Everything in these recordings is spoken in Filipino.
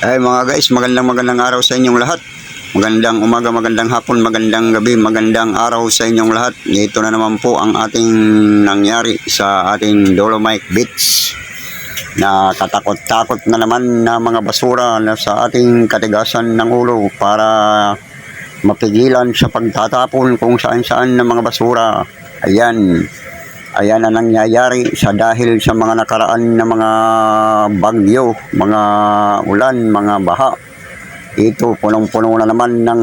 Ay mga guys, magandang magandang araw sa inyong lahat. Magandang umaga, magandang hapon, magandang gabi, magandang araw sa inyong lahat. Ito na naman po ang ating nangyari sa ating Dolomite Beach na katakot-takot na naman na mga basura na sa ating katigasan ng ulo para mapigilan sa pagtatapon kung saan-saan ng mga basura. Ayan, ayan ang nangyayari sa dahil sa mga nakaraan na mga bagyo, mga ulan, mga baha. Ito, punong-puno na naman ng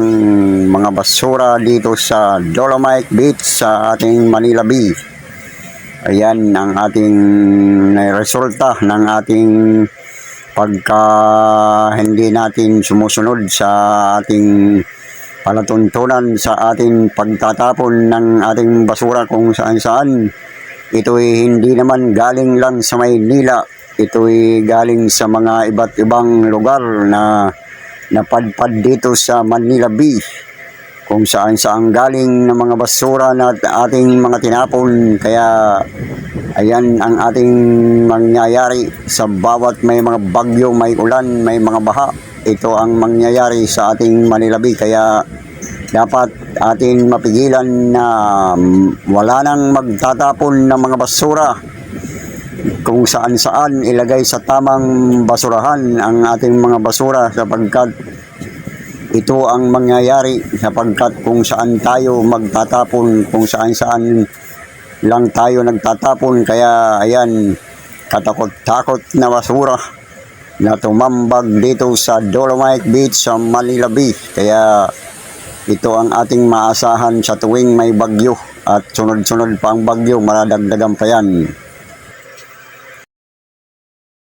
mga basura dito sa Dolomite Beach sa ating Manila Bay. Ayan ang ating resulta ng ating pagka hindi natin sumusunod sa ating palatuntunan sa ating pagtatapon ng ating basura kung saan-saan. Ito'y hindi naman galing lang sa Maynila. Ito'y galing sa mga iba't ibang lugar na napadpad dito sa Manila Bay. Kung saan saan galing ng mga basura na ating mga tinapon. Kaya ayan ang ating mangyayari sa bawat may mga bagyo, may ulan, may mga baha. Ito ang mangyayari sa ating Manila Bay. Kaya dapat atin mapigilan na mm, wala nang magtatapon ng mga basura kung saan saan ilagay sa tamang basurahan ang ating mga basura sapagkat ito ang mangyayari sapagkat kung saan tayo magtatapon, kung saan saan lang tayo nagtatapon. Kaya ayan, katakot-takot na basura na tumambag dito sa Dolomite Beach sa Manila Bay. Kaya ito ang ating maasahan sa tuwing may bagyo at sunod-sunod pa ang bagyo, maradagdagan pa yan.